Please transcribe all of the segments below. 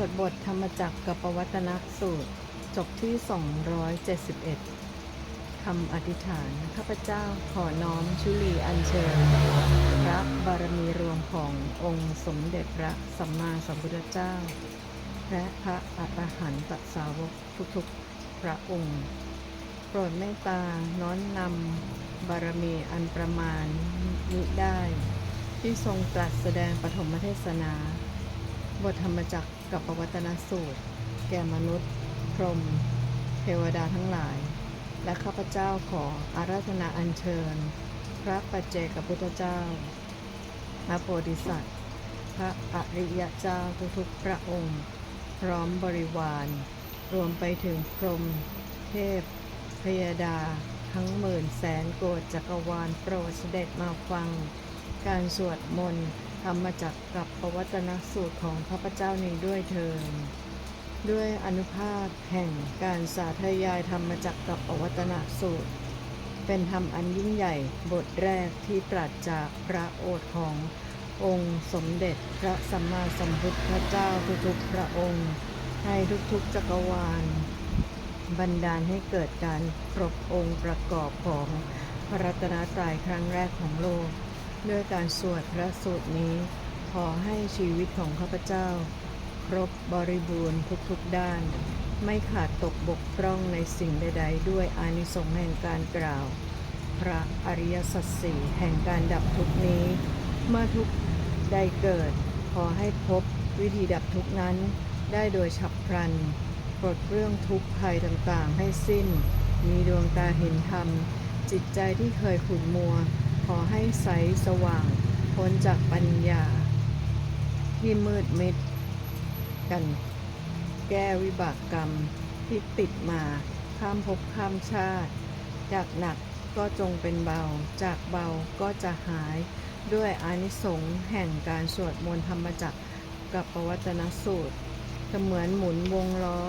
วดบทธรรมจักรกับปวัตนสูตร จบที่ 271คำอธิษฐานข้าพเจ้าขอน้อมชุลีอัญเชิญพระบารมีรวมขององค์สมเด็จพระสัมมาสัมพุทธเจ้า และพระอรหันตสาวกทุกๆพระองค์ โปรดเมตตาน้อมนำบารมีอันประมาณมิได้ ที่ทรงตรัสแสดงปฐมเทศนา บทธรรมจักรกับปวัตนสูตร แก่มนุษย์ พรหมเทวดาทั้งหลาย และข้าพเจ้าขออาราธนาอัญเชิญ พระปัจเจกพุทธเจ้าพระโพธิสัตว์ พระอริยเจ้าทุกๆพระองค์ พร้อมบริวาร รวมไปถึงพรหมเทพพยดา ทั้งหมื่นแสนโกฏจักรวาลโปรดเสด็จมาฟัง การสวดมนต์ ธรรมจักกับปวัตนสูตรของข้าพเจ้านี้ด้วยเทินด้วยอนุภาพแห่งการสาธยายธรรมจักกับปวัตนสูตร เป็นธรรมอันยิ่งใหญ่บทแรกที่ตรัสจากพระโอษฐ์ขององค์สมเด็จพระสัมมาสัมพุทธเจ้าทุกๆพระองค์ ให้ทุกๆจักรวาล บันดาลให้เกิดการครบองค์ประกอบของพระรัตนตรัยครั้งแรกของโลก ด้วยการสวดพระสูตรนี้ ขอให้ชีวิตของข้าพเจ้า ครบบริบูรณ์ทุกๆด้าน ไม่ขาดตกบกพร่องในสิ่งใด ๆ ด้วยอานิสงส์แห่งการกล่าว พระอริยสัจสี่แห่งการดับทุกนี้ เมื่อทุกข์ใดเกิด ขอให้พบวิธีดับทุกนั้น ได้โดยฉับพลันปลดเรื่องทุกข์ภัยต่างๆ ให้สิ้น มีดวงตาเห็นธรรม จิตใจที่เคยขุ่นมัว อให้ใสสว่างพ้นจากปัญญา ที่มืดมิดกัน แก้วิบากกรรมที่ติดมาข้ามภพข้ามชาติ จากหนักก็จงเป็นเบา จากเบาก็จะหายด้วยอานิสงส์แห่งการสวดมนต์ธรรมจักรกับปวัตนสูตรเสมือนหมุนวงล้อ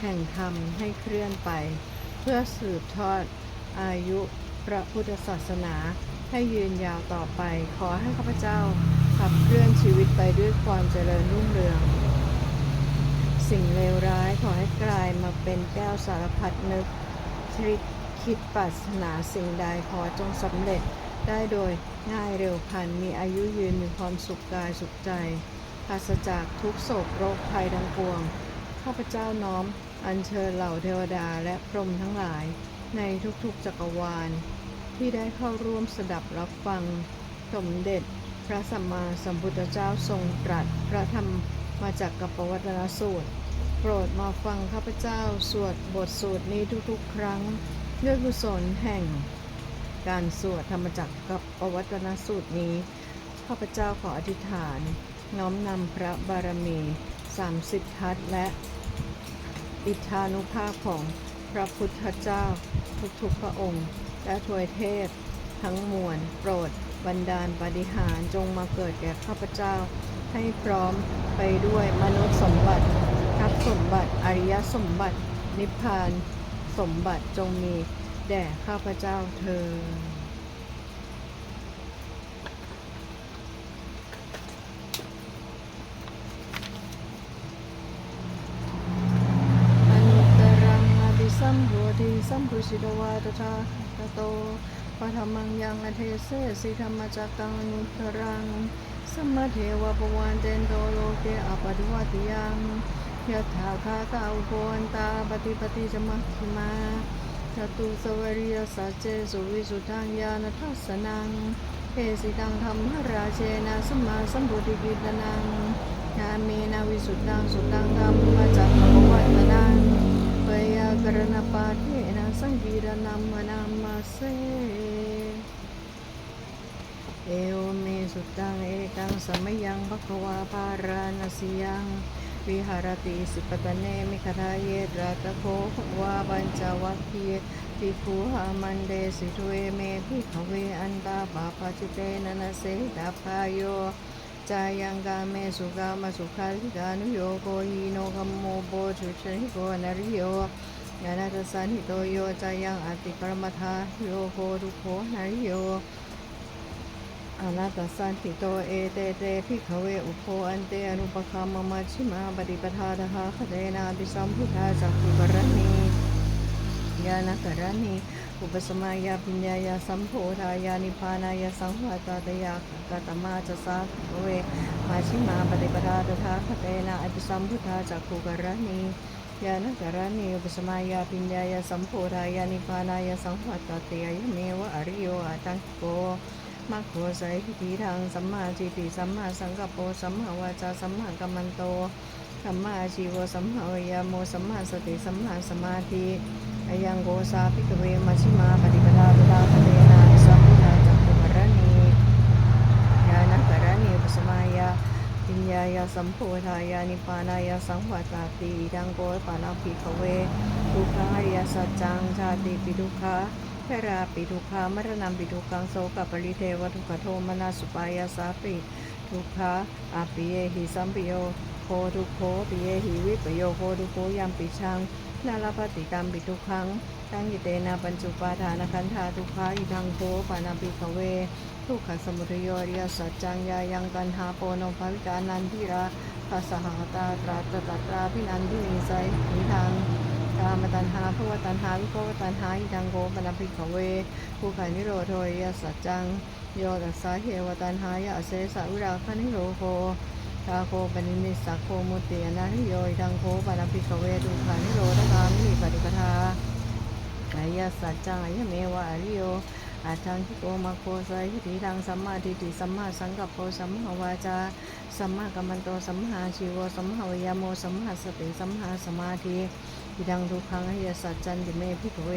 แห่งธรรมให้เคลื่อนไป เพื่อสืบทอดอายุพระพุทธศาสนา ให้ยืนยาวต่อไป ขอให้ข้าพเจ้าขับเคลื่อนชีวิตไปด้วยความเจริญรุ่งเรือง สิ่งเลวร้ายขอให้กลายมาเป็นแก้วสารพัดนึกคิดคิดปรารถนาสิ่งใดขอจงสำเร็จได้โดยง่ายเร็วพันมีอายุยืนมีความสุขกายสุขใจปราศจากทุกโศกโรคภัยทั้งปวง ข้าพเจ้าน้อม อัญเชิญเหล่าเทวดาและพรหมทั้งหลาย ในทุกๆจักรวาล ที่ได้เข้าร่วมสดับรับฟัง สมเด็จ พระสัมมาสัมพุทธเจ้าทรงตรัสพระธรรมมาจากกัปปวัตนสูตร โปรดมาฟังข้าพเจ้าสวดบทสูตรนี้ทุกๆ ครั้งด้วยกุศลแห่ง การสวดธรรมจักรกับปวัตนสูตรนี้ ข้าพเจ้าขออธิษฐาน น้อมนำพระบารมี 30 ทัศและ อิทธานุภาพของพระพุทธเจ้าทุกๆพระองค์ และทวยเทพ ทั้งมวลโปรด บันดาลปฏิหารจงมาเกิดแก่ข้าพเจ้า ให้พร้อมไปด้วยมนุษย์สมบัติทรัพย์สมบัติอริยสมบัติ นิพพาน สมบัติจงมี แด่ข้าพเจ้าเธอนุตตรังอภิสัมโพธิ สัมพุชิตวาตถาตโตปะธรรมังยังอเทเสสิธรรมจักกังนุตรังสัมมาเทวะปวันเตนโตโลเกอปฏิวัติยังยะถาคาตาอุปวันตาปฏิปฏิจมัคคิมาจตุสวริยสัจเจสุวิสุทังญาณทัสสนังเทสิตังธรรมราเชนะสัมมาสัมพุทธิกิตนังยามีนาวิสุทังสุตังธรรมาจักรพวัตนังเปยากรณปาเท จีรนัมมนามาเสเอวเมสุตังเอกังสมยังภควาปาราณสียังวิหารติสิปตะเนมิคทาเยตราตโคภวาปัญจวัคคียภิกขุหามันเดสิทุเอเมภิขเวอันตาปาปาจิเตนะนะเสดาพายโยจายังกาเมสุกามสุขาริกานุโยโกยีโนกัมโมโบชุชนิโกนาริโย ยานาตสันหิโตโยจายังอติปรมทาโยโกทุโคนาริโยอนาตสันติโตเอเตเตพิขเวอุโพอันเตอนุปคามมัชิมาปฏิปทาทหาคเตนาบิสัมพุทธาจักขุกรณียานกรณีอุปสมายาปิญญายาสัมโพธายานิพานายาสังวาตาตยากตมาจะสาเวมาชิมาปฏิปทาทหาคเตนาอภิสัมพุทธาจักขุกรณี ยานกรณีอุปสมายาปิญญายาสัมโพธายานิพพานายาสังวัตตเตยเมวะอริโยอาตังโกมัคโคไสทิฏฐิทางสัมมาทิฏฐิสัมมาสังกัปโปสัมมาวาจาสัมมากัมมันโตสัมมาชีวสัมมาวิยามโมสัมมาสติสัมมาสมาธิอายังโกสาภิกเวมัชฌิมาปฏิปทาตุลาคเตนาสัมพุทธาจักขุกรณียานกรณีอุปสมายา ปิญญายาสัมโพธายานิพานายาสังวัตาติดังโกปานาภิกเวทุกขาริยสัจจังชาติปิทุกขาเพราปิทุกขามรณะปิทุกขังโสกปริเทวทุกขโทมนาสุปายาสาปิทุกขาอาปิเยหิสัมปิโยโคทุกโคปิเยหิวิปโยโคทุกโคยัมปิชังนาลปฏิกรรมปิทุกขัง ตั้งยิเตนะปัญจุปาทานคันธาทุกขาอิทังโคปานาภิกเว ทุกขสมุทโยอริยสัจจังยายังกันหาโปนภวิกานันทิราภาสหาตาตราตตตราพินันทินีไซนิทางกามตันหาภวตันหาวิภวตันหาอิทังโกปานภิกขเวภูขานิโรโทริยสัจจังโยตัสสาเหวตันหายะเสสะวิราคนิโรโคทาโคปนิมิสสักโคมุตติอนาริโยอิทังโคปานภิกขเวทุกขานิโรธคามิปฏิปทา อริยสัจจังยเมวะอริโยอาทังคิโกมาโคไซทิฏฐิทางสัมมาทิฏฐิสัมมาสังกัปโปสัมมาวาจาสัมมากัมมันโตสัมมาชีวสัมมาวิยโมสัมมาสติสัมมาสมาธิอิดังทุกขังอริยสัจจันติเมพิกเว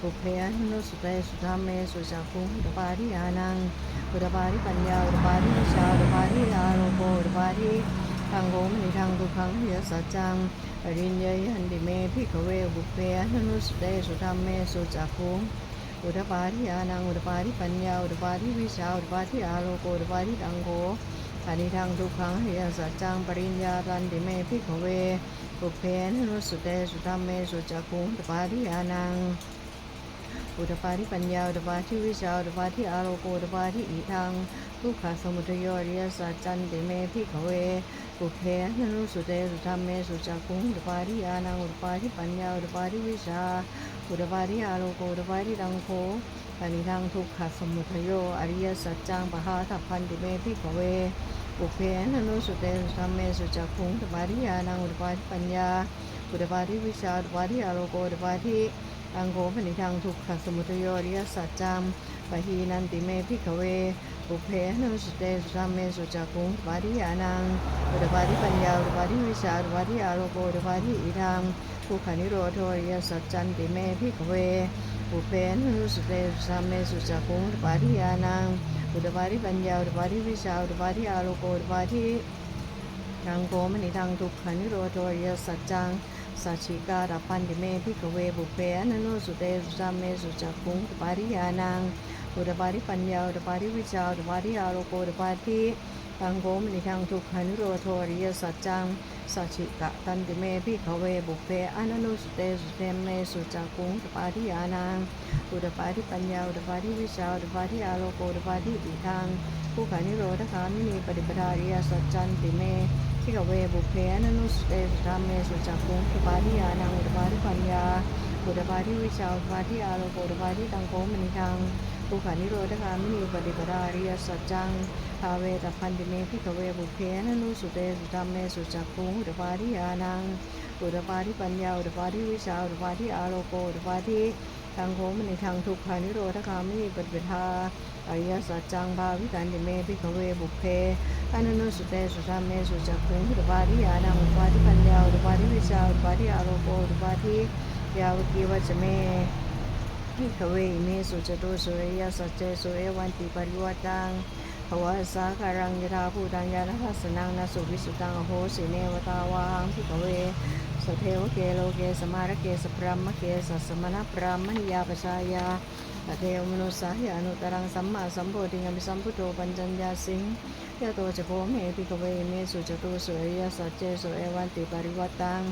ปุเพอนุสุเตสุธรรมเมสุจักขุงอุตปาริยานังอุตปาริปัญญาอุตปาริวิชาอุตปาริอาโรโกอุตปาริทางโกมิทางทุกขังอริยสัจจัง อริยยันติเมพิกเวบุเพอนุสเตสุธรรมเมสุจักขุงอุดปาริยานังอุดปาริปัญญาอุดปาริวิชาอุดปาริอาโลโกอุดปาริตังโกอานิทางทุกขังเฮียสัจจังปริญญาตันติเมพิขเวปุเพนนุสเตสุธรรมเมสุจักขุงอุดปาริยานังอุดปาริปัญญาอุดปาริวิชาอุดปาริอาโลโกอุดปาริอีทางทุกขสมุทโยอริยสัจจันติเมพิขเว ปุเพนนุสุเตสุธรรมเมสุจักขุงอุปาริยานังอุปาริปัญญาอุปาริวิชาอุปาริอาโลโกอุปาริดังโคปานิทังทุกขสมุทโยอริยสัจจังปะหาทัพพันติเมพิขเวปุเพนนุสุเตสุธรรมเมสุจักขุงอุปาริยานังอุปาริปัญญาอุปาริวิชาอุปาริอาโลโกอุปาริดังโคปานิทังทุกขสมุทโยอริยสัจจังปะหีนันติเมพิขเว ปุเพนุสุเตสุธรรมเมสุจักขุงอุดปาริยานังอุดปาริปัญญาอุดปาริวิชาอุดปาริอาโลโกอุดปาริอีทังทุกขานิโรโทริยสัจจันติเมพิกเวปุเพนุสุเตสัมเมสุจักขุงอุตปาริยานังอุตปาริปัญญาอุตปาริวิชาอุตปาริอาโลโกอุตปาริทางโกมณิทางทุกขานิโรโทริยสัจจังสัจฉิการัปันติเมพิกเวปุเพนนุสุเตสัมเมสุจักขุงอุตปาริยานัง อุตปาริปัญญาอุตปาริวิชาอุตปาริอาโลโกอุตปาริทางโกมณิทางทุกขานิโรโทริยสัจจังสัจฉิกะตันติเมพิขเวบุเพอนันุสเตสุเตเมสุจักุงอุปาทิยานังอุดปาทิปัญญาอุดปาทิวิชาอุดปาทิอาโลโกอุดปาทิอิทังผู้ขานิโรธคามินีปฏิปทาริยสัจจันติเมพิขเวบุเพอนันุสเตสุธรรมเมสุจักุงอุปาทิยานังอุดปาทิปัญญาอุดปาทิวิชาอุดปาทิอาโลโกอุดปาทิตังโกมณิทัง ผู้ขานิโรธคามินีปฏิปทาริยสัจจังภาเวตพันติเมพิกเวบุเพนนุสุเตสุธรรมเมสุจักขุงอุตปาริยานังอุตปาริปัญญาอุตปาริวิชาอุตปาริอาโลโกอุตปาริทางโคมในทางทุกขานิโรธคามิปฏิปทาอริยสัจจังภาวิกันติเมพิกเวบุเพอนุนุสุเตสุธรรมเมสุจักขุงอุตปาริยานังอุตปาริปัญญาอุตปาริวิชาอุตปาริอาโลโกอุตปาริยาวกีวัจเม พิกเวเมสุจตุสุริยสัจเจสุเอวันติปริวัตังภวะสาการังยถาภูตังยานัสสนังนาสุวิสุตังอโหสิเนวตาวาหังพิกเวสเทวเกโลเกสมารเกสพรหมเกสัสมณพรหมณิยาปชายา อเทวมนุสาหยานุตรังสัมมาสัมโพธิงอภิสัมพุทโธปัญจัญญาสิงยะโตจะโพเมพิกเวอเมสุจตุสุริยสัจเจสุเอวันติปริวัตัง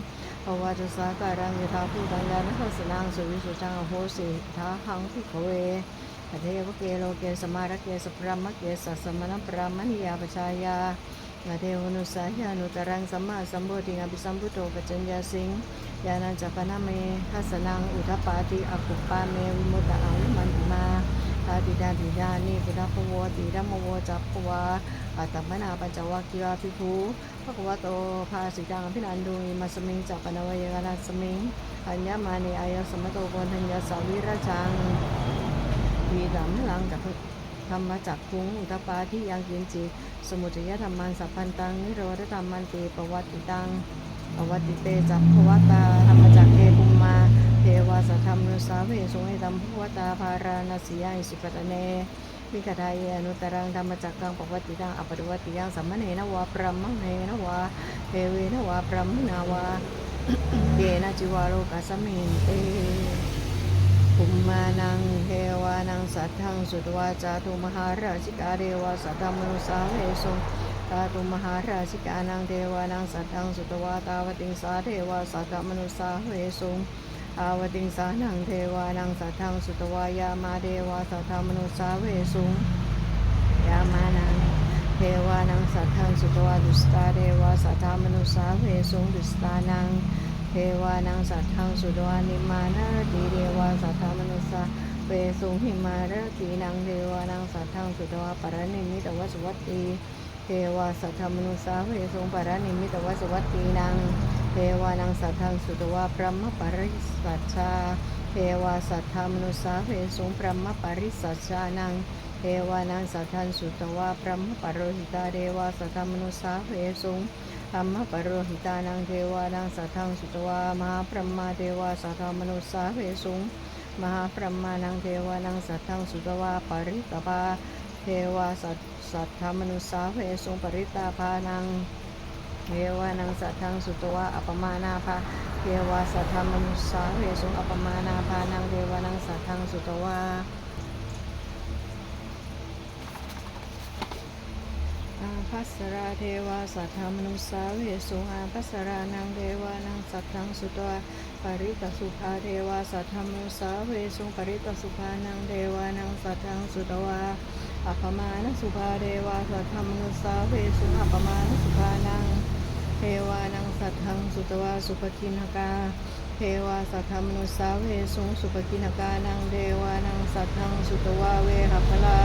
ภวะจะสาการังยถาภูตังยานัสสนังสุวิสุตังอโหสิทาหังพิกเวอเทวเกโลเกสมารเกสปรมเกสัสสมณปรามณียาปชายานาเทวนุสาญานุตรังสัมมาสัมโพธิงอภิสัมพุทโธปัจจัญญาสิง ญาณัจจปนะเมทัสนังอุทปปาติอกุปปาเมวิมุตตะอังวิมันติมาทาติดาติดานิพุทธพโวติดัมโวจัปวาอัตตมนาปัญจวัคคียาภิกขุภควโตภาสิตังอภินันดุอิมัสมิงจัปปนวยกนาสมิงอัญญมาเนอายสมโตโกนัญญาสาวิราชังวีดัมลังจากธรรมจักคุงอุตปาที่ยังกินจิสมุทยธรรมันสัพพันตังนิโรธธรรมันติปวัติตัง ปวัติเตจักภวตาธรรมจักเทปุมมาเทวาสธรรมนุสาเวสุงให้ธรรมภวตาภาราณสียาอิสุปตเนวิคทายอนุตรังธรรมจักกังปวัติตังอปวัติยังสัมมเนนวะปรัมมังเนนวะเทเวนวะปรัมนาวะเยนะจิวาโลกัสสมินเตภูมานังเทวานังสัทธังสุตวาจาตุมหาราชิกาเทวาสัทธมนุสาเวสุตาตุมหาราชิกานังเทวานังสัทธังสุตวาตาวติงสาเทวาสัทธมนุสาเวสุงอาวติงสานังเทวานังสัทธังสุตวายามาเทวาสัทธมนุสาเวสุงยามานังเทวานังสัทธังสุตวาดุสตาเทวาสัทธมนุสาเวสุงดุสตานังเทวานังสัทธังสุดวานิมานารติเทวาสัทธามนุสาเปสุงหิมารตินังเทวานังสัทธังสุดวาปรนิมิตวสวัตตี เทวาสัทธามนุสาเปสุงปรานิมิตวสวัตตีนังเทวานังสัทธังสุดวาพระมปริสัชชาเทวาสัทธามนุสาเปสุงพระมปริสัชชานังเทวานังสัทธังสุดวาพระมปรหิตาเทวาสัทธามนุสาเปสุงธรรมปรหิตานังเทวานังสัทธังสุตวามหาพรหมาเทวาสัทธามนุสาเวสุงมหาพรหมานังเทวานังสัทธังสุตวาปริตภาเทวาสัท สัทธามนุสาเวสุงปริตาภานังเทวานังสัทธังสุตวาอัปมานาภาเทวาสัทธามนุสาเวสุงอัปมานาภานังเทวานังสัทธังสุตวาอาภัสราเทวาสัทธามนุสาเวสุงอาภัสรานังเทวานังสัทธังสุตวาปริตสุภาเทวาสัทธามนุสาเวสุงปริตสุภานังเทวานังสัทธังสุตวา อัปมาณสุภาเทวาสัทธามนุสาเวสุอัปมาณสุภานังเทวานังสัทธังสุตวาสุปกินกาเทวาสัทธามนุสาเวสุงสุปกินกานังเทวานังสัทธังสุตวาเวหพลา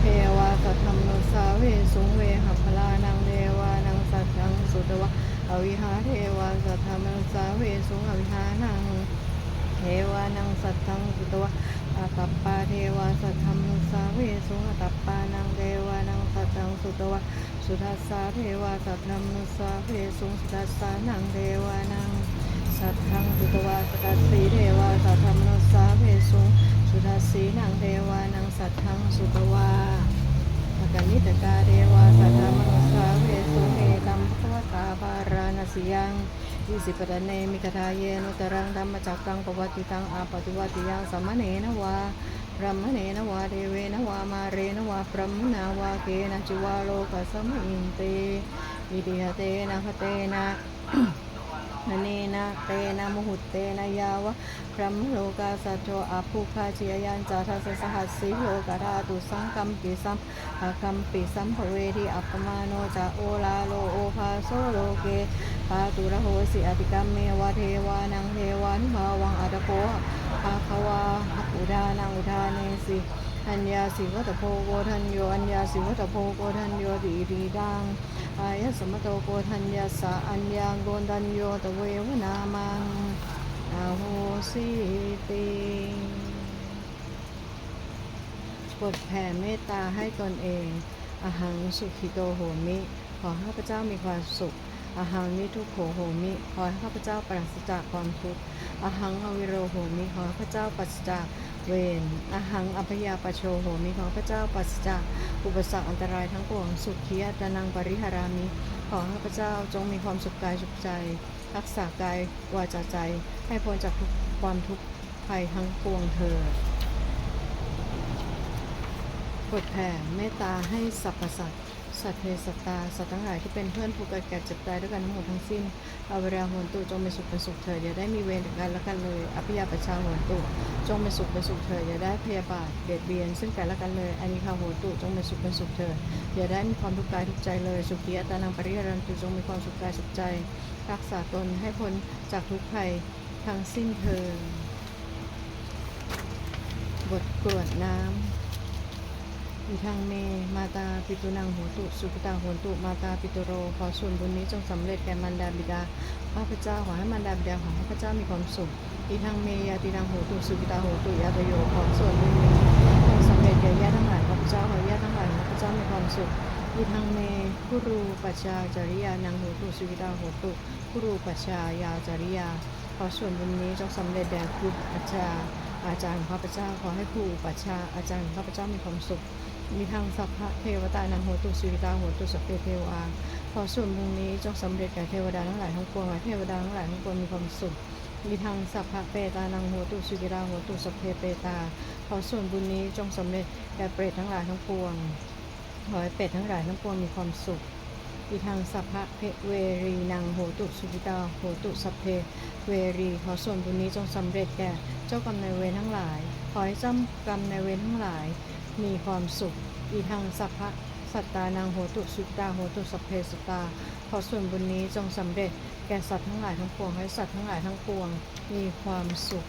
เทวาสัทธมนุสาเวสุงเวหัพลานังเทวานังสัทธังสุตวะอวิหาเทวาสัทธมนุสาเวสุงอวิหานัง สัทธังสุตวะอาตัปปาเทวาสัทธมนุสาเวสุงอาตัปปานังเทวานังสัทธังสุตวะสุทัสสาเทวาสัทธมนุสาเวสุงสุทัสสานังเทวานังสัทธังสุตวะสุทัสสีเทวาสัทธมนุสาเวสุงสุทัสสีนังเทวานังสัทธังสุตวะมกนิตกาเทวาสัทธมนุสาเวสุเมตัมภวตาภาราณสียัง วิสิปตเนมิกทาเยนุตรังธรรมจักรังปวัติตังอาปติวัติยังสมเนนวาพระมเนนวาเดเวนวามาเรนวาพระมนาวาเกนะจิวาโลกัสมินเตอิติหะเตนะหะเตนะ นเนนะเตนะมุหุตเตนะยาวะพระมโลกาสัจโจอาภูคาเจียยันจาทัสสหัสสิโลกาธาตุสังกัมปิสัมอาคัมปิสัมภเวทิอัปปมาโนจะโอลาโลโอภาโซโลเกภาตุระโหสิอติกัมเมวะเทวานังเทวานิภาวังอัตโพภาควาอุดานังอุทาเนสิอัญญาสิวัตโพโกทันโยอัญญาสิวัตโพโกทันโยดีดีดัง อายสมโตโกทันยาสะอัญญาโกทันโยตเววนามังอาโหสิติบทแผ่เมตตาให้ตนเองอาหังสุขิโตโหมิ ขอให้ข้าพเจ้ามีความสุขอาหังนิทุโขโหมิ ขอให้ข้าพเจ้าปราศจากความทุกข์อาหังอวิโรโหมิ ขอให้ข้าพเจ้าปราศจาก เวรอหังอัพยาปโชโหมิของพระเจ้าปัสจากอุปสรรคอันตรายทั้งปวงสุขียตนังปริหารามิ ขอให้พระเจ้าจงมีความสุขกายสุขใจ รักษากายวาจาใจ ให้พ้นจากทุกความทุกข์ภัยทั้งปวงเถิดแผ่เมตตาให้สรรพสัตว์ สัตว์เพศสัตตา สัตว์ทั้งหลายที่เป็นเพื่อนผู้เกิดแก่เจ็บตายด้วยกันทั้งหมดทั้งสิ้นเอาเวลาโหนตุจงเป็นสุขเป็นสุขเถิดอย่าได้มีเวรกันและกันเลย อภิยาประชาโหนตุจงเป็นสุขเป็นสุขเถิดอย่าได้พยาบาทเบียดเบียน ซึ่งกันและกันเลยอานิคาโหนตุจงเป็นสุขเป็นสุขเถิดอย่าได้มีความทุกข์กายทุกใจเลย สุขีอัตานังปริยรันตุจงมีความสุขกายสุขใจ รักษาตนให้พ้นจากทุกภัยทั้งสิ้นเถิดบทกรวดน้ำ อีทางเม มาตาปิตุนังโหตุ สุขตาโหตุ มาตาปิตุโร ขอส่วนบุญนี้จงสำเร็จแก่มารดาบิดา ข้าพเจ้าขอให้มารดาบิดาของข้าพเจ้ามีความสุขอีทางเมยาตินังโหตุ สุขิตาโหตุยาตโย ขอส่วนบุญนี้จงสำเร็จแก่ญาติทั้งหลายข้าพเจ้าขอญาติทั้งหลายของข้าพเจ้ามีความสุขอีทางเมคุรูปัจจาจริยานังโหตุ สุขิตาโหตุคุรูปัจจายาจริยา ขอส่วนบุญนี้จงสำเร็จแด่ครูอาจารย์อาจารย์ข้าพเจ้าขอให้ครูปัจจาอาจารย์ข้าพเจ้ามีความสุข มีทางสัพพะเทวตานังโหตุสุริตาโหตุสัพเพเทวาขอส่วนบุญนี้จงสำเร็จแก่เทวดาทั้งหลายทั้งปวงเทวดาทั้งหลายทั้งปวงมีความสุขมีทางสัพพะเปตานังโหตุสุริตาโหตุสัพเพเปตา ขอส่วนบุญนี้จงสำเร็จแก่เปรตทั้งหลายทั้งปวงขอให้เปรตทั้งหลายทั้งปวงมีความสุขอีทางสัพพะเพเวรีนังโหตุสุขิตาโหตุสัพเพเวรีขอส่วนบุญนี้จงสำเร็จแก่เจ้ากรรมนายเวรทั้งหลาย ขอให้เจ้ากรรมนายเวรทั้งหลาย มีความสุข อีทางสัพพะสัตตานางโหตุสุตตาโหตุสัพเพสตตา ขอส่วนบุญนี้จงสำเร็จ แก่สัตว์ทั้งหลายทั้งปวงให้สัตว์ทั้งหลายทั้งปวง มีความสุข